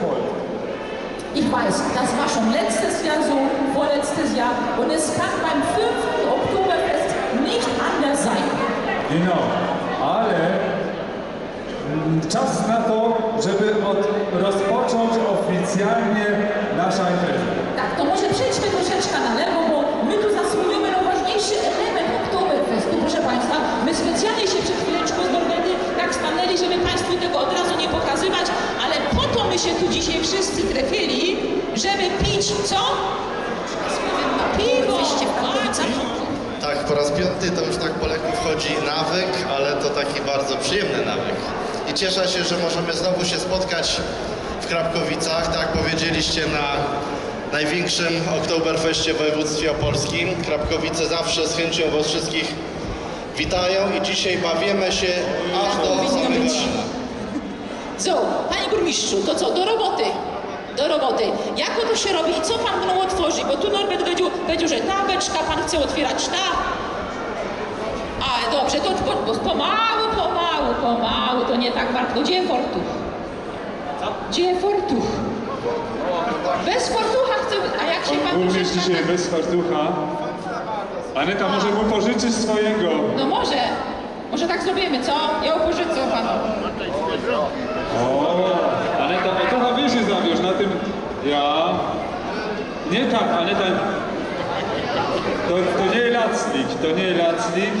voll. Ich weiß, das war schon letztes Jahr so, vorletztes Jahr und es kann beim 5. Oktoberfest nicht anders sein. Genau, ale mm, czas na to, żeby od, rozpocząć oficjalnie nasza impreza. Tak, to może przejdźmy troszeczkę się tu dzisiaj wszyscy trafili, żeby pić co? Piwo! Tak, po raz piąty to już tak po leku wchodzi nawyk, ale to taki bardzo przyjemny nawyk. I cieszę się, że możemy znowu się spotkać w Krapkowicach, tak jak powiedzieliście, na największym Oktoberfeście w województwie opolskim. Krapkowice zawsze z chęcią Was wszystkich witają i dzisiaj bawimy się aż do samego rana. Co, Panie Burmistrzu, to co, do roboty? Do roboty. Jak to się robi i co Pan mną otworzy? Bo tu Norbert powiedział, powiedział że tabeczka, Pan chce otwierać ta. A dobrze, to po, po, pomału, pomału, pomału, to nie tak bardzo. Gdzie fortuch? Gdzie fortuch? Bez fortucha chcę, a jak się Pan Burmistrz dzisiaj bez fartucha. Aneta może mu pożyczyć swojego. No może, może tak zrobimy, co? Ja upożyczę Panu. O, Aneta, o trochę wyżej zawiesz na tym. Ja. Nie tak, Aneta. To, to nie lacnik, to nie lacnik.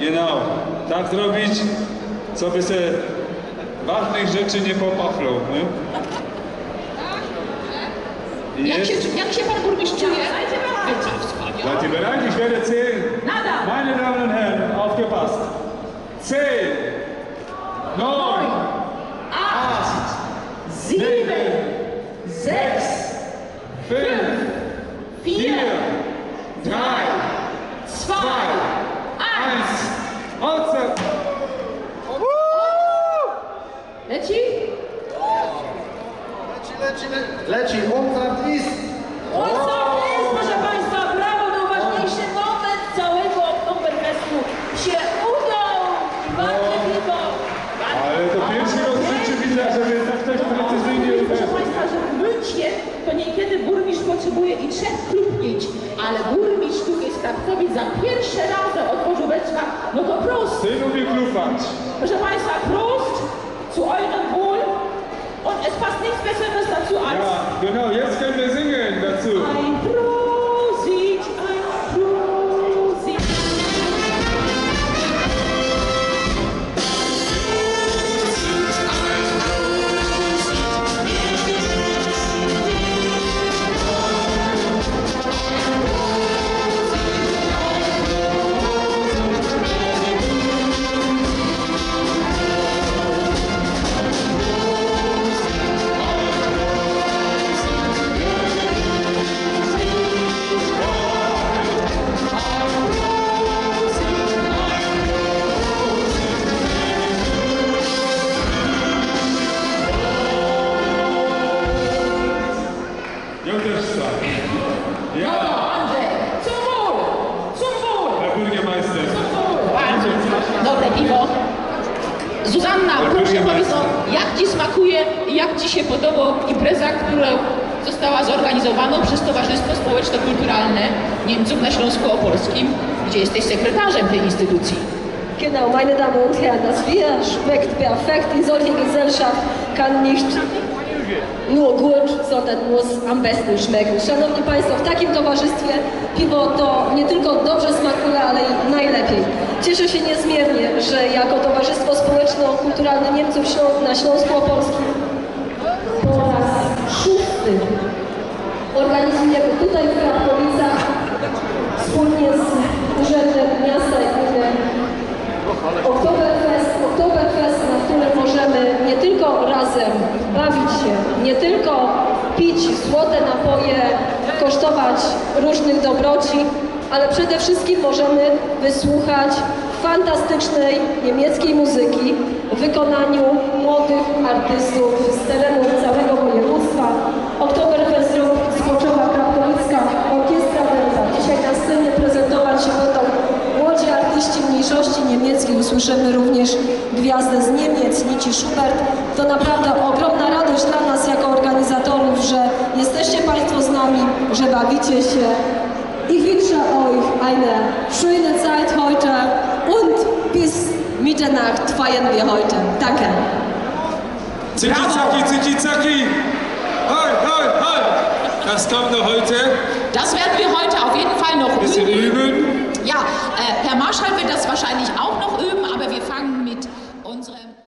Genau. Tak zrobić, co by se ważnych rzeczy nie popachlą. Nie? Jak się, jak się Pan Burmistrz czuje? Seid ihr bereit? Ich werde zählen. Zehn, neun, acht, sieben, sechs, fünf, vier, drei, zwei, eins. eins. Outset. Leci? Leci, Umtrakt ist! Niekiedy burmistrz potrzebuje i trzech klupnięć, ale burmistrz tutaj z Krakowi za pierwsze razem otworzył beczka, no to prost. Ty lubię klufać. Proszę Państwa, Prost zu eurem Wohl und es passt nichts Besseres dazu als Ja, genau, jetzt können wir singen dazu. ein Zuzanna, proszę powiedz, jak Ci smakuje i jak Ci się podoba impreza, która została zorganizowana przez Towarzystwo Społeczno-Kulturalne Niemców na Śląsku Opolskim, gdzie jesteś sekretarzem tej instytucji. Genau, meine Damen und Herren, das Bier schmeckt perfekt. In solcher Gesellschaft kann nicht nur gut, sondern muss am besten schmecken. Szanowni Państwo, w takim towarzystwie piwo to nie tylko dobrze smakuje, ale i najlepiej. Cieszę się niezmiernie, że jako Towarzystwo Społeczno-Kulturalne Niemców na Śląsku Opolskim po raz szósty organizujemy tutaj w Krakowicach wspólnie z Urzędem Miasta i Gminy Oktoberfest, Oktoberfest, na którym możemy nie tylko razem nie tylko pić złote napoje, kosztować różnych dobroci, ale przede wszystkim możemy wysłuchać fantastycznej niemieckiej muzyki w wykonaniu młodych artystów z terenu całego województwa. z Niemiec, Nici Schubert. To naprawdę ogromna radość dla nas jako organizatorów, że jesteście Państwo z nami, że bawicie się. Ich wünsche euch eine schöne Zeit heute und bis Mitternacht feiern wir heute. Danke. Zicki-zacki, zicki-zacki! Hoi, hoi, hoi! Das kommt noch heute. Das werden wir heute auf jeden Fall noch üben.